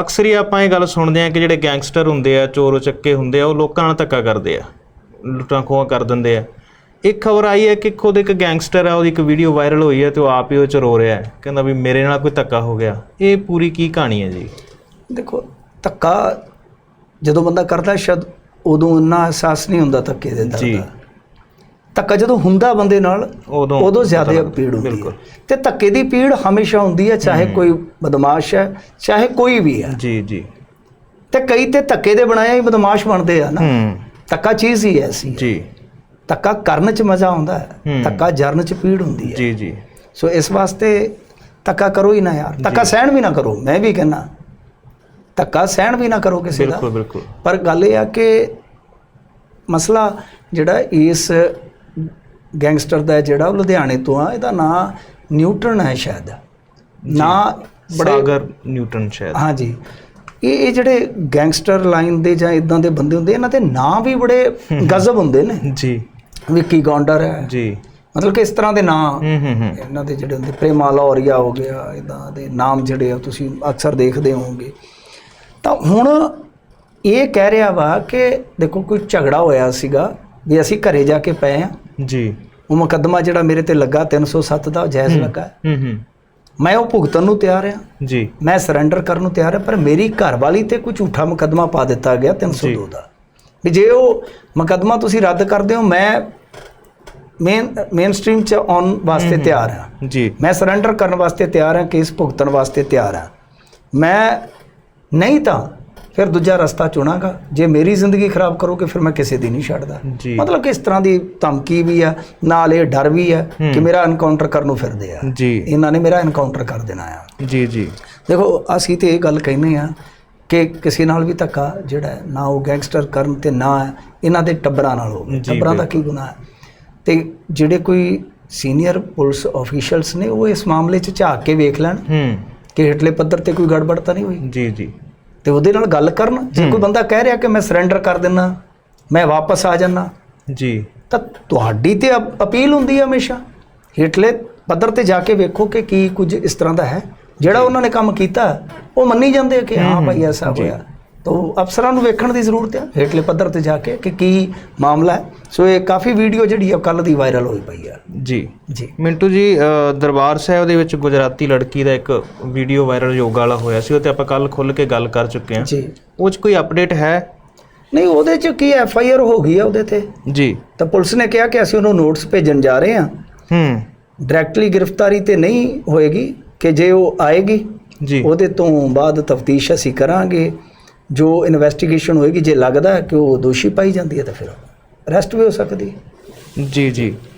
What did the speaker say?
ਅਕਸਰ ਹੀ ਆਪਾਂ ਇਹ ਗੱਲ ਸੁਣਦੇ ਆ ਕਿ ਜਿਹੜੇ ਗੈਂਗਸਟਰ ਹੁੰਦੇ ਆ ਚੋਰ ਚੱਕੇ ਹੁੰਦੇ ਆ ਉਹ ਲੋਕਾਂ ਨਾਲ ਧੱਕਾ ਕਰਦੇ ਆ ਲੁੱਟਾਂ ਖੋਹਾਂ ਕਰ ਦਿੰਦੇ ਆ। ਇੱਕ ਖਬਰ ਆਈ ਹੈ ਕਿ ਖੁਦ ਇੱਕ ਗੈਂਗਸਟਰ ਆ ਉਹਦੀ ਇੱਕ ਵੀਡੀਓ ਵਾਇਰਲ ਹੋਈ ਹੈ ਤੇ ਉਹ ਆਪ ਹੀ ਉਹ ਚ ਰੋ ਰਿਹਾ ਹੈ। ਕਹਿੰਦਾ ਵੀ ਮੇਰੇ ਨਾਲ ਕੋਈ ਧੱਕਾ ਹੋ ਗਿਆ। ਇਹ ਪੂਰੀ ਕੀ ਕਹਾਣੀ ਹੈ ਜੀ? ਦੇਖੋ ਧੱਕਾ ਜਦੋਂ ਬੰਦਾ ਕਰਦਾ ਸ਼ਾਇਦ ਉਦੋਂ ਇੰਨਾ ਅਹਿਸਾਸ ਨਹੀਂ ਹੁੰਦਾ ਧੱਕੇ ਦੇ। ਦਾ ਧੱਕਾ ਜਦੋਂ ਹੁੰਦਾ ਬੰਦੇ ਨਾਲ ਉਦੋਂ ਉਦੋਂ ਜ਼ਿਆਦਾ ਪੀੜ ਹੁੰਦੀ ਬਿਲਕੁਲ। ਹੈ ਤੇ ਧੱਕੇ ਦੀ ਪੀੜ ਹਮੇਸ਼ਾ ਹੁੰਦੀ ਹੈ ਚਾਹੇ ਕੋਈ ਬਦਮਾਸ਼ ਹੈ ਚਾਹੇ ਕੋਈ ਵੀ ਹੈ। ਜੀ ਜੀ। ਤੇ ਕਈ ਤੇ ਧੱਕੇ ਦੇ ਬਣਾਇਆ ਹੀ ਬਦਮਾਸ਼ ਬਣਦੇ ਆ ਨਾ। ਧੱਕਾ ਚੀਜ਼ ਹੀ ਐਸੀ ਹੈ। ਜੀ। ਧੱਕਾ ਕਰਨ 'ਚ ਮਜ਼ਾ ਆਉਂਦਾ ਹੈ। ਹੂੰ। ਧੱਕਾ ਜਰਨ 'ਚ ਪੀੜ ਹੁੰਦੀ ਹੈ। ਜੀ ਜੀ। ਸੋ ਇਸ ਵਾਸਤੇ ਧੱਕਾ ਕਰੋ ਹੀ ਨਾ ਯਾਰ। ਧੱਕਾ ਸਹਿਣ ਵੀ ਨਾ ਕਰੋ ਮੈਂ ਵੀ ਕਹਿੰਦਾ। ਧੱਕਾ ਸਹਿਣ ਵੀ ਨਾ ਕਰੋ ਕਿਸੇ ਦਾ। ਬਿਲਕੁਲ ਬਿਲਕੁਲ। ਪਰ ਗੱਲ ਇਹ ਆ ਕਿ ਮਸਲਾ ਜਿਹੜਾ ਇਸ ਗੈਂਗਸਟਰ ਦਾ ਜਿਹੜਾ ਉਹ ਲੁਧਿਆਣੇ ਤੋਂ ਆ। ਇਹਦਾ ਨਾਂ ਨਿਊਟਨ ਹੈ ਸ਼ਾਇਦ। ਨਾਂ ਬੜੇ ਸਾਗਰ ਨਿਊਟਨ ਸ਼ਾਇਦ। ਹਾਂਜੀ ਇਹ ਇਹ ਜਿਹੜੇ ਗੈਂਗਸਟਰ ਲਾਈਨ ਦੇ ਜਾਂ ਇਦਾਂ ਦੇ ਬੰਦੇ ਹੁੰਦੇ ਇਹਨਾਂ ਦੇ ਨਾਂ ਵੀ ਬੜੇ ਗਜ਼ਬ ਹੁੰਦੇ ਨੇ। ਜੀ। ਵਿੱਕੀ ਗੌਂਡਰ ਹੈ। ਜੀ। ਮਤਲਬ ਕਿ ਇਸ ਤਰ੍ਹਾਂ ਦੇ ਨਾਂ। ਹੂੰ ਹੂੰ ਹੂੰ। ਇਹਨਾਂ ਦੇ ਜਿਹੜੇ ਹੁੰਦੇ ਪ੍ਰੇਮਾ ਲਾਹੌਰੀਆ ਹੋ ਗਿਆ ਇਦਾਂ ਦੇ ਨਾਮ ਜਿਹੜੇ ਆ ਤੁਸੀਂ ਅਕਸਰ ਦੇਖਦੇ ਹੋਵੋਗੇ। ਤਾਂ ਹੁਣ ਇਹ ਕਹਿ ਰਿਹਾ ਵਾ ਕਿ ਦੇਖੋ ਕੋਈ ਝਗੜਾ ਹੋਇਆ ਸੀਗਾ ਵੀ ਅਸੀਂ ਘਰੇ ਜਾ ਕੇ ਪਏ ਆ। ਜੀ। ਉਹ ਮੁਕੱਦਮਾ ਜਿਹੜਾ ਮੇਰੇ ਤੇ ਲੱਗਾ 307 ਦਾ ਉਹ ਜਾਇਜ਼ ਲੱਗਾ। ਹੂੰ ਹੂੰ। ਮੈਂ ਉਹ ਭੁਗਤਣ ਨੂੰ ਤਿਆਰ ਆ ਜੀ। ਮੈਂ ਸਰੈਂਡਰ ਕਰਨ ਨੂੰ ਤਿਆਰ ਆ ਪਰ ਮੇਰੀ ਘਰਵਾਲੀ ਤੇ ਕੋਈ ਝੂਠਾ ਮੁਕੱਦਮਾ ਪਾ ਦਿੱਤਾ ਗਿਆ 302 ਦਾ ਵੀ ਜੇ ਉਹ ਮੁਕੱਦਮਾ ਤੁਸੀਂ ਰੱਦ ਕਰਦੇ ਹੋ ਮੈਂ ਮੇਨ ਮੇਨ ਸਟ੍ਰੀਮ ਚ ਆਉਣ ਵਾਸਤੇ ਤਿਆਰ ਆ ਜੀ। ਮੈਂ ਸਰੈਂਡਰ ਕਰਨ ਵਾਸਤੇ ਤਿਆਰ ਹਾਂ ਕੇਸ ਭੁਗਤਣ ਵਾਸਤੇ ਤਿਆਰ ਹਾਂ। ਮੈਂ ਨਹੀਂ ਤਾਂ ਫਿਰ ਦੂਜਾ ਰਸਤਾ ਚੁਣਾਂਗਾ। ਜੇ ਮੇਰੀ ਜ਼ਿੰਦਗੀ ਖਰਾਬ ਕਰੋਗੇ ਫਿਰ ਮੈਂ ਕਿਸੇ ਦੀ ਨਹੀਂ ਛੱਡਦਾ। ਮਤਲਬ ਕਿ ਇਸ ਤਰ੍ਹਾਂ ਦੀ ਧਮਕੀ ਵੀ ਆ ਨਾਲ ਇਹ ਡਰ ਵੀ ਆ ਕਿ ਮੇਰਾ ਐਨਕਾਊਂਟਰ ਕਰਨ ਨੂੰ ਫਿਰਦੇ ਆ। ਜੀ। ਇਹਨਾਂ ਨੇ ਮੇਰਾ ਐਨਕਾਊਂਟਰ ਕਰ ਦੇਣਾ ਆ। ਜੀ ਜੀ। ਦੇਖੋ ਅਸੀਂ ਤੇ ਇਹ ਗੱਲ ਕਹਿੰਦੇ ਆ ਕਿ ਕਿਸੇ ਨਾਲ ਵੀ ਧੱਕਾ ਜਿਹੜਾ ਨਾ ਉਹ ਗੈਂਗਸਟਰ ਕਰਨ ਤੇ ਨਾ ਇਹਨਾਂ ਦੇ ਟੱਬਰਾਂ ਨਾਲ ਹੋਵੇ। ਟੱਬਰਾਂ ਦਾ ਕੀ ਗੁਨਾਹ ਹੈ? ਤੇ ਜਿਹੜੇ ਕੋਈ ਸੀਨੀਅਰ ਪੁਲਿਸ ਆਫੀਸ਼ੀਅਲਸ ਨੇ ਉਹ ਇਸ ਮਾਮਲੇ 'ਚ ਝਾਕ ਕੇ ਵੇਖ ਲੈਣ ਹੂੰ। ਕਿ ਹੇਠਲੇ ਪੱਧਰ ਤੇ ਕੋਈ ਗੜਬੜ ਤਾਂ ਨਹੀਂ ਹੋਈ? ਜੀ ਜੀ। ਤੇ ਉਹਦੇ ਨਾਲ ਗੱਲ ਕਰਨ। ਜੇ ਕੋਈ ਬੰਦਾ ਕਹਿ ਰਿਹਾ ਕਿ ਮੈਂ ਸਰੈਂਡਰ ਕਰ ਦਿੰਨਾ ਮੈਂ ਵਾਪਸ ਆ ਜਾਨਾ ਜੀ। ਤਾਂ ਤੁਹਾਡੀ ਤੇ ਅਪ- ਅਪੀਲ ਹੁੰਦੀ ਹੈ ਹਮੇਸ਼ਾ। ਹੇਠਲੇ ਪੱਧਰ ਤੇ ਜਾ ਕੇ ਵੇਖੋ ਕਿ ਕੀ ਕੁਝ ਇਸ ਤਰ੍ਹਾਂ ਦਾ ਹੈ। ਜਿਹੜਾ ਉਹਨਾਂ ਨੇ ਕੰਮ ਕੀਤਾ ਉਹ ਮੰਨੀ ਜਾਂਦੇ ਕਿ ਹਾਂ ਭਾਈ ਐਸਾ ਹੋਇਆ। ਤਾਂ ਅਫਸਰਾਂ ਨੂੰ ਵੇਖਣ ਦੀ ਜ਼ਰੂਰਤ ਹੈ ਹੇਠਲੇ ਪੱਧਰ ਤੇ ਜਾ ਕੇ ਕਿ ਕੀ ਮਾਮਲਾ ਹੈ। ਸੋ ਇਹ ਕਾਫੀ ਵੀਡੀਓ ਜਿਹੜੀ ਹੈ ਕੱਲ ਦੀ ਵਾਇਰਲ ਹੋਈ ਪਈ ਹੈ ਜੀ। ਜੀ। ਮਿੰਟੂ ਜੀ ਦਰਬਾਰ ਸਾਹਿਬ ਦੇ ਵਿੱਚ ਗੁਜਰਾਤੀ ਲੜਕੀ ਦਾ ਇੱਕ ਵੀਡੀਓ ਵਾਇਰਲ ਯੋਗਾ ਵਾਲਾ ਹੋਇਆ ਸੀ ਉਹ ਤੇ ਆਪਾਂ ਕੱਲ ਖੁੱਲ ਕੇ ਗੱਲ ਕਰ ਚੁੱਕੇ ਹਾਂ। ਜੀ। ਉਹ 'ਚ ਕੋਈ ਅਪਡੇਟ ਹੈ? ਨਹੀਂ ਉਹਦੇ ਚ ਕੀ ਐਫ ਆਈ ਆਰ ਹੋ ਗਈ ਹੈ ਉਹਦੇ ਤੇ। ਜੀ। ਤਾਂ ਪੁਲਿਸ ਨੇ ਕਿਹਾ ਕਿ ਅਸੀਂ ਉਹਨੂੰ ਨੋਟਿਸ ਭੇਜਣ ਜਾ ਰਹੇ ਹਾਂ। ਹੂੰ। ਡਾਇਰੈਕਟਲੀ ਗ੍ਰਿਫਤਾਰੀ ਤੇ ਨਹੀਂ ਹੋਏਗੀ ਕਿ ਜੇ ਉਹ ਆਏਗੀ ਜੀ। ਉਹਦੇ ਤੋਂ ਬਾਅਦ ਤਫਤੀਸ਼ ਅਸੀਂ ਕਰਾਂਗੇ। ਜੋ ਇਨਵੈਸਟੀਗੇਸ਼ਨ ਹੋਏਗੀ, ਜੇ ਲੱਗਦਾ ਕਿ ਉਹ ਦੋਸ਼ੀ ਪਾਈ ਜਾਂਦੀ ਹੈ, ਤਾਂ ਫਿਰ ਅਰੈਸਟ ਵੀ ਹੋ ਸਕਦੀ ਹੈ। ਜੀ ਜੀ।